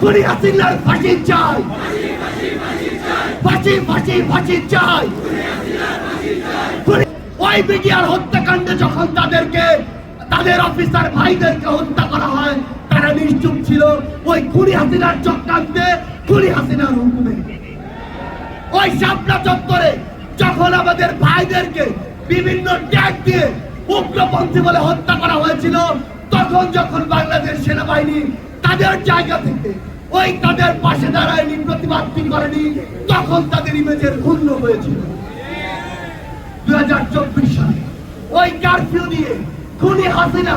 খুনি হাসিনার ফাঁসি চাই। ফাঁসি ফাঁসি ফাঁসি চাই। ওই মিডিয়ার হত্যাকাণ্ডে যখন তাদেরকে, তাদের অফিসার ভাইদেরকে হত্যা করা হয়, তারা নিশ্চুপ ছিল। ওই খুনি হাসিনার চক্রান্তে, খুনি হাসিনার হুকুমে। ওই শাপলা চত্বরে যখন আমাদের ভাইদেরকে বিভিন্ন ট্যাগ দিয়ে উগ্রপন্থী বলে হত্যা করা হয়েছিল, তখন যখন বাংলাদেশ সেনাবাহিনী তাদের জায়গা থেকে ওই তাদের পাশে দাঁড়ায়নি প্রতিবাদটি করেনি, তখন তাদের ইমেজের ক্ষুণ্ণ হয়েছিল। দুই হাজার চব্বিশ সালে ওই কারফিউ দিয়ে খুনি হাসিনা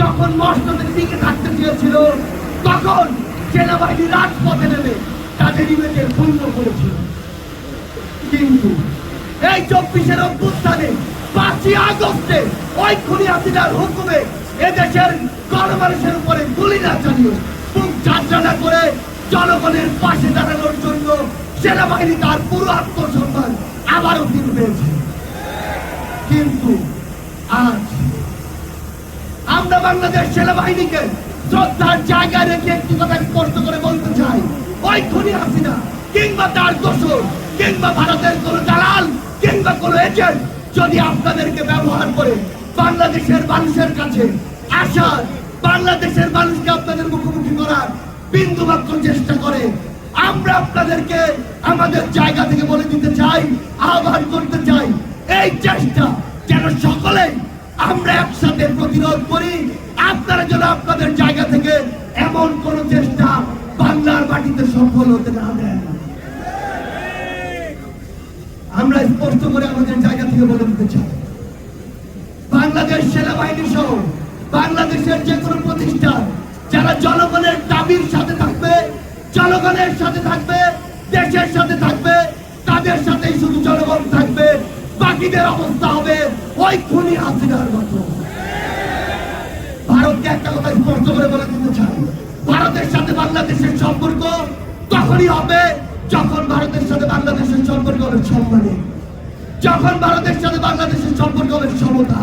যখন মসনদের দিকে থাকতে চেয়েছিল, তখন সেনাবাহিনী রাজপথে নেমে তাদের ইমেজের ক্ষুণ্ণ করেছিল। কিন্তু এই চব্বিশের অভ্যুত্থানে পাঁচই আগস্টে ওই খুনি হাসিনার হুকুমে এদেশের গণমানুষের উপরে গুলি না চালিয়ে করে জনগণের পাশে দাঁড়ানোর জন্য সেনাবাহিনী তার পুরো আত্মসম্মান আবারও ফিরে পেয়েছে। কিন্তু আজ আমরা বাংলাদেশ সেনাবাহিনীকে শ্রদ্ধার জায়গায় রেখে একটি কথা স্পষ্ট করে বলতে চাই। ওই খুনি হাসিনা কিংবা তার দোষর কিংবা ভারতের কোন দালাল কিংবা কোন এজেন্ট যদি আপনাদেরকে ব্যবহার করে বাংলাদেশের মানুষের কাছে আসার বাংলাদেশের মানুষকে আপনাদের বিন্দু মাত্র চেষ্টা করে। আমরা আপনাদেরকে আমাদের জায়গা থেকে বলে দিতে চাই, আহ্বান করতে চাই, এই চেষ্টা যেন সকলেই আমরা একসাথে প্রতিরোধ করি। আপনারা যেন আপনাদের জায়গা থেকে এমন কোন চেষ্টা বাংলার মাটিতে সফল হতে না দেন। আমরা স্পষ্ট করে আমাদের জায়গা থেকে বলে দিতে চাই। বাংলাদেশ সেনাবাহিনী সহ বাংলাদেশের যে কোনো প্রতিষ্ঠান যারা জনগণের দাবির সাথে থাকবে, জনগণের সাথে থাকবে, দেশের সাথে থাকবে, তাদের সাথেই শুধু জনগণ থাকবে। বাকিদের অবস্থা হবে ওই খুনি হাসিনার মতো। ভারতকে একটা কথা স্পষ্ট করে বলে দিতে চাই। ভারতের সাথে বাংলাদেশের সম্পর্ক তখনই হবে যখন ভারতের সাথে বাংলাদেশের সম্পর্ক হবে সম্মানে। যখন ভারতের সাথে বাংলাদেশের সম্পর্ক হবে সমতা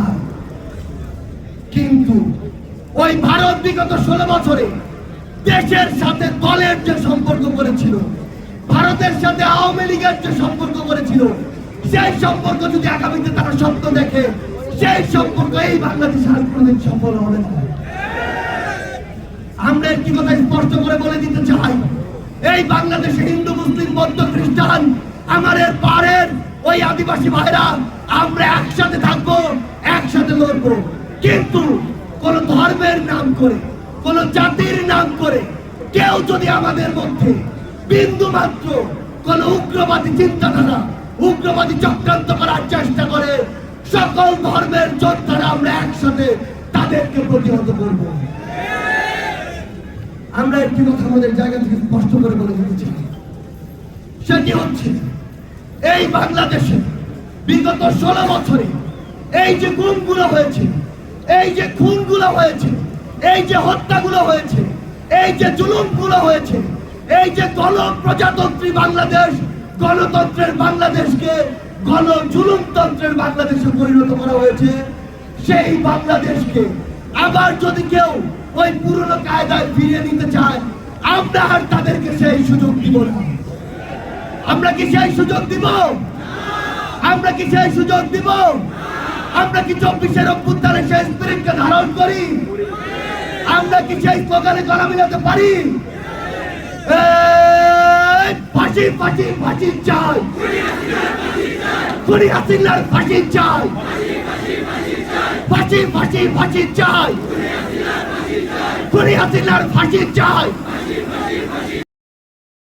কিন্তু ওই ভারত বিগত ষোলো বছরে দেশের সাথে দলের যে সম্পর্ক করেছিল, ভারতের সাথে আওয়ামী লীগের যে সম্পর্ক করেছিল, সেই সম্পর্ক যদি আগামীতে তারা স্বপ্ন দেখে, সেই সম্পর্ক এই বাংলাদেশ আর কোনোদিন সফল হবে না। আমরা একটি কথা স্পষ্ট করে বলে দিতে চাই, এই বাংলাদেশে হিন্দু, মুসলিম, বৌদ্ধ, খ্রিস্টান আমাদের পাড়ের ওই আদিবাসী ভাইরা, আমরা একসাথে থাকব, একসাথে লড়বো। কিন্তু কোন ধর্মের নাম করে, কোন জাতির নাম করে, কেউ যদি আমাদের মধ্যে বিন্দু মাত্র কোন উগ্রবাদী চিন্তাধারা, উগ্রবাদী চক্রান্ত করার চেষ্টা করে, সকল ধর্মের যোদ্ধারা আমরা একসাথে তাদেরকে প্রতিহত করব। আমরা একটি কথা আমাদের জায়গা থেকে স্পষ্ট করে বলে দিতে চাই। সেটি হচ্ছে, এই বাংলাদেশে বিগত ষোলো বছরে এই যে গুমগুলো হয়েছে এই যে খুনগুলো হয়েছে, এই যে হত্যাগুলো হয়েছে, এই যে জুলুমগুলো হয়েছে, এই যে গণ প্রজাতন্ত্রী বাংলাদেশ, গণতন্ত্রের বাংলাদেশকে গণ জুলুমতন্ত্রের বাংলাদেশে পরিণত করা হয়েছে, সেই বাংলাদেশকে আবার যদি কেউ ওই পুরনো কায়দায় ফিরিয়ে নিতে চায়, আমরা আর তাদেরকে সেই সুযোগ দিব না। আমরা কি সেই সুযোগ দিব? আমরা কি সেই সুযোগ দিব? আমরা কি চব্বিশের অভ্যুত্থানের সেই স্পিরিটকে ধারণ করি? আমরা কি সেই স্লোগানে গলা মিলাতে পারি? ফাঁসি ফাঁসি ফাঁসি চাই ফাঁসি চাই ফাঁসি ফাঁসি ফাঁসি চাই খুনি হাসিনার ফাঁসি চাই